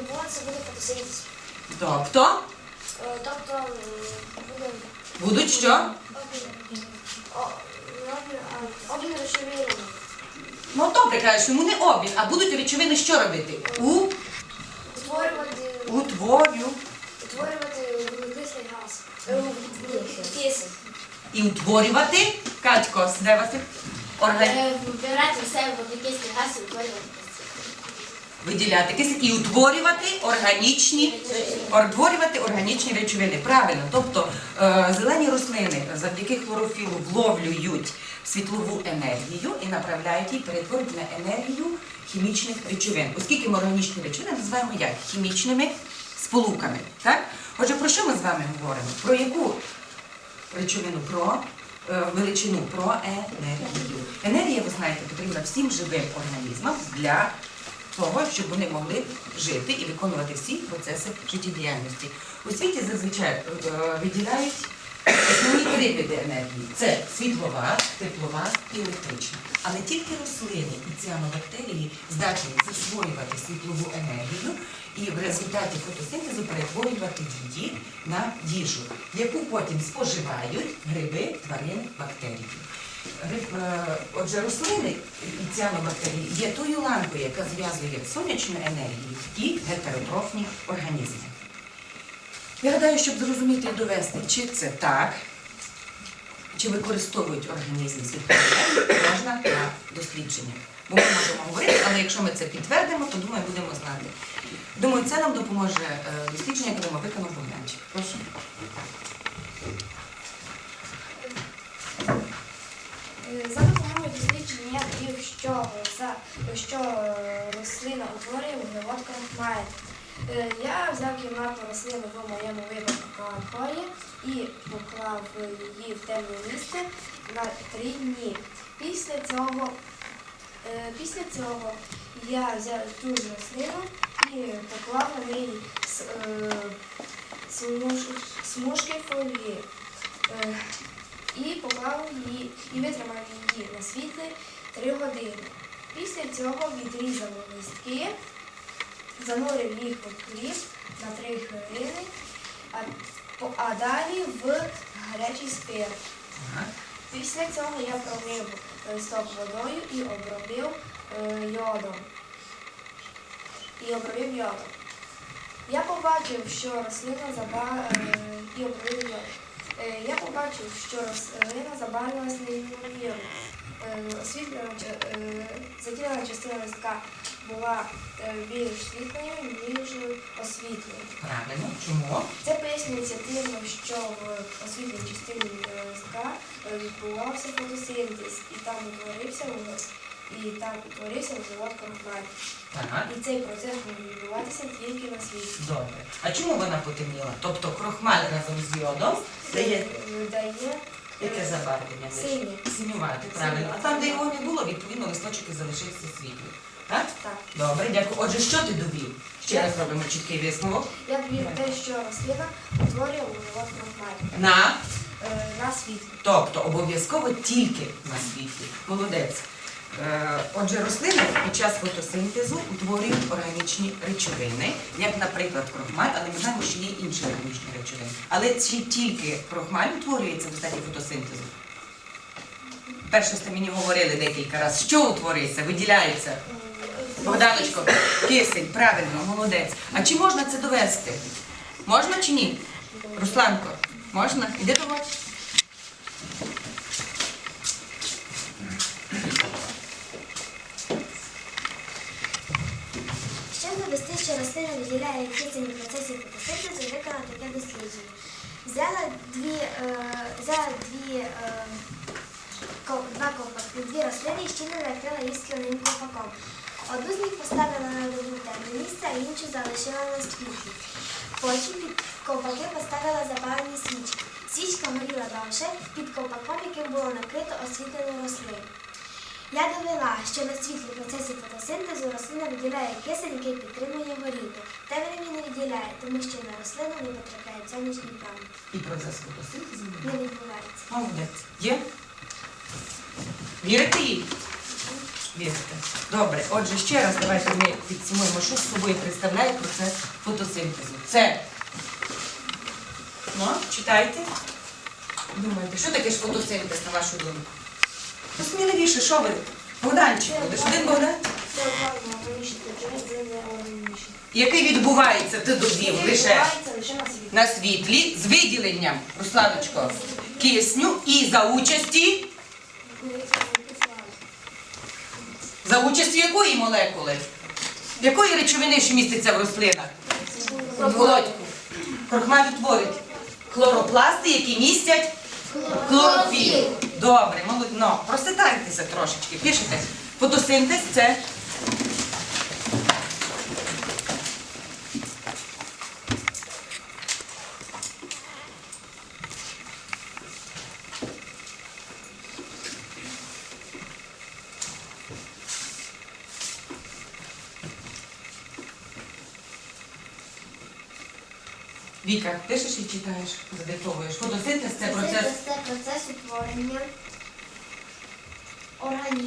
Фотосинтез. Тобто Е, Тобто м, буде будуть що? обмін- о- обмін. Ну добре, кажеш, йому не обмін, а будуть речовини що робити? У Утворювати, утворю утворювати вуглекислий газ. Е, Кисень. і утворювати Катько, де Василь? Орган... Вбирати в себе вуглекислий газ і утворювати Виділяти кисень і утворювати органічні, утворювати органічні речовини. Правильно. Тобто е, зелені рослини завдяки хлорофілу вловлюють світлову енергію і направляють її, перетворюють на енергію хімічних речовин. Оскільки ми органічні речовини називаємо як хімічними сполуками. Так? Отже, про що ми з вами говоримо? Про яку речовину про е, величину про енергію. Енергія, ви знаєте, потрібна всім живим організмам для того, щоб вони могли жити і виконувати всі процеси життєдіяльності. У світі зазвичай е, виділяють основні три види енергії: це світлова, теплова і електрична. Але тільки рослини і ціанобактерії здатні засвоювати світлову енергію і в результаті фотосинтезу перетворювати її на їжу, яку потім споживають гриби, тварини, бактерії. Е, Отже, рослини і ціанобактерії є тою ланкою, яка зв'язує сонячну енергію і гетеротрофні організми. Я гадаю, щоб зрозуміти і довести, чи це так, чи використовують організм енергію, можна на дослідження. Бо ми можемо говорити, але якщо ми це підтвердимо, то думаю, будемо знати. Думаю, це нам допоможе е, дослідження, яке ми виконав Богданчик. Прошу. За допомогою дослідження я довів, що, що е, рослина утворює вуглевод крахмаль. Е, Я взяв кімнатну рослину в моєму випадку каланхорія і поклав її в темне місце на три дні. Після цього, е, після цього я взяв ту ж рослину і поклав на неї е, смужки фольги. І поклав її і витримав її на світлі 3 години. Після цього відрізав листки, занурив їх в хліб на 3 хвилини, а, а далі в гарячий спирт. Після цього я промив листок водою і обробив е, йодом. І обробив йодом. Я побачив, що рослина заба... е, і обробив йодом. Е, Я побачив, що рослина забарвилась неймовірно. Е, Освітлена, е, частина листка була е, більш світлою, ніж освітлена. Правильно. Чому? Це пояснюється тим, що в освітній частині е, листка е, відбувався фотосинтез, і там утворився і там утворився вуглевод крахмаль. Так. І цей процес може відбуватися тільки на світлі. Добре. А чому вона потемніла? Тобто крохмаль разом з йодом дає дає яке забарвлення? Синє. Синювати, правильно. А там, де його не було, відповідно, листочок і залишився світлий. Так? Так. Добре, дякую. Отже, що ти довів? Ще раз робимо чіткий висновок. Я довів те, що рослина утворює вуглевод крахмаль На, е, на світлі. тобто обов'язково тільки на світлі. Молодець. Е, Отже, рослини під час фотосинтезу утворюють органічні речовини, як, наприклад, крохмаль, але ми знаємо, що є інші органічні речовини. Але чи тільки крохмаль утворюється в результаті фотосинтезу? Перше, що мені говорили декілька разів, що утворюється, виділяється. Богданочко, кисень, правильно, молодець. А чи можна це довести? Можна чи ні? Русланко, можна? Іди доводь. Щоб довести, що рослина виділяє кисень у процесі фотосинтезу, виконала таке дослідження. Взяла дві, е, взяла дві, е, ко- два ковпаки, дві рослини і щільно накрила їх скляним ковпаком. Одну з них поставила на одне місце, а іншу залишила на світлі. Потім під ковпаки поставила запалені свічки. Свічка горіла довше під ковпаком, яким було накрито освітлену рослину. Я довела, що на світлі процесі фотосинтезу рослина виділяє кисень, який підтримує горіння. Та він не виділяє, тому що на рослину не потрапляє сонячний промінь. І процес фотосинтезу. Не відбувається. Молодець. Є? Вірите їй? Вірите. Добре, отже, ще раз давайте ми підсумуємо, що з собою представляє процес фотосинтезу. Це. Ну, читайте. Думаєте, що таке ж фотосинтез, на вашу думку? Ну, сміливіше, що ви? Богданчик, будеш один Богдан? Це одно органічне речовини, це не органічне. Який відбувається, ти довів лише на світлі з виділенням, Русланочко, кисню і за участі, за участі якої молекули? Якої речовини, що міститься в рослинах? Володьку. Крохмаль утворить хлоропласти, які містять хлорофіл. Добре, молодь. Ну, проситайтеся трошечки. Пишете. Фотосинтез це Віка, пишеш і читаєш, задиктовуєш. Фотосинтез це процес. Це процес утворення органічних